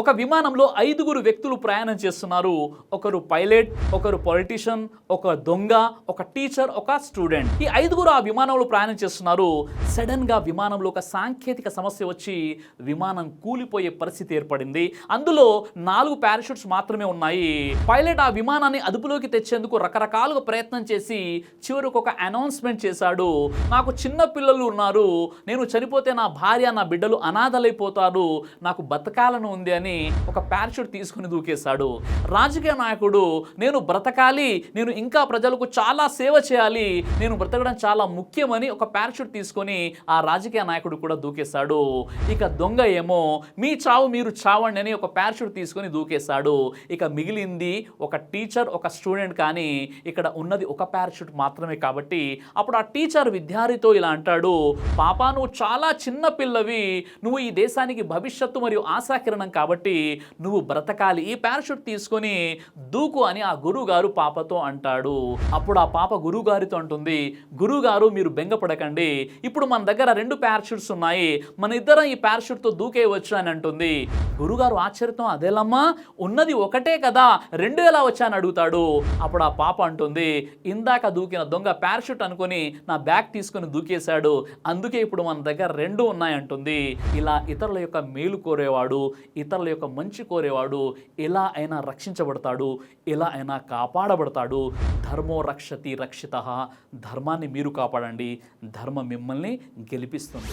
ఒక విమానంలో ఐదుగురు వ్యక్తులు ప్రయాణం చేస్తున్నారు. ఒకరు పైలట్ ఒకరు పొలిటీషియన్ ఒక దొంగ ఒక టీచర్ ఒక స్టూడెంట్ ఈ ఐదుగురు ఆ విమానంలో ప్రయాణం చేస్తున్నారు. సడన్గా విమానంలో ఒక సాంకేతిక సమస్య వచ్చి విమానం కూలిపోయే పరిస్థితి ఏర్పడింది. అందులో నాలుగు పారాషూట్స్ మాత్రమే ఉన్నాయి. పైలట్ ఆ విమానాన్ని అదుపులోకి తెచ్చేందుకు రకరకాలుగా ప్రయత్నం చేసి చివరికి ఒక అనౌన్స్మెంట్ చేశాడు. నాకు చిన్న పిల్లలు ఉన్నారు. నేను చనిపోతే నా భార్య నా బిడ్డలు అనాథలైపోతారు. నాకు బతకాలను ఉంది అని ఒక పారాషూట్ తీసుకుని దూకేశాడు. రాజకీయ నాయకుడు నేను బ్రతకాలి నేను ఇంకా ప్రజలకు చాలా సేవ చేయాలి నేను బ్రతకడం చాలా ముఖ్యమని ఒక పారాషూట్ తీసుకొని ఆ రాజకీయ నాయకుడు కూడా దూకేశాడు. ఇక దొంగ ఏమో మీ చావు మీరు చావండి అని ఒక పారాషూట్ తీసుకొని దూకేశాడు. ఇక మిగిలింది ఒక టీచర్ ఒక స్టూడెంట్ కానీ ఇక్కడ ఉన్నది ఒక పారాషూట్ మాత్రమే కాబట్టి అప్పుడు ఆ టీచర్ విద్యార్థితో ఇలా అంటాడు పాపా నువ్వు చాలా చిన్న పిల్లవి నువ్వు ఈ దేశానికి భవిష్యత్తు మరియు ఆశాకిరణం కాబట్టి నువ్వు బ్రతకాలి. ఈ పారాషూట్ తీసుకొని దూకు అని ఆ గురువుగారు పాపతో అంటాడు. అప్పుడు ఆ పాప గురువుగారితో అంటుంది గురువుగారు మీరు బెంగపడకండి. ఇప్పుడు మన దగ్గర రెండు పారాషూట్స్ ఉన్నాయి. మన ఇద్దరం ఈ పారాషూట్తో దూకేయవచ్చు అని అంటుంది. గురుగారు ఆశ్చర్యతో అదేలమ్మా ఉన్నది ఒకటే కదా. రెండు ఎలా వచ్చా అని అడుగుతాడు. అప్పుడు ఆ పాప అంటుంది ఇందాక దూకిన దొంగ పారాషూట్ అనుకొని నా బ్యాగ్ తీసుకొని దూకేశాడు. అందుకే ఇప్పుడు మన దగ్గర రెండు ఉన్నాయంటుంది ఇలా ఇతరుల యొక్క మేలు కోరేవాడు ఇతరుల యొక్క మంచి కోరేవాడు ఎలా అయినా రక్షించబడతాడు ఎలా అయినా కాపాడబడతాడు. ధర్మో రక్షతి రక్షిత. ధర్మాన్ని మీరు కాపాడండి. ధర్మం మిమ్మల్ని గెలిపిస్తుంది.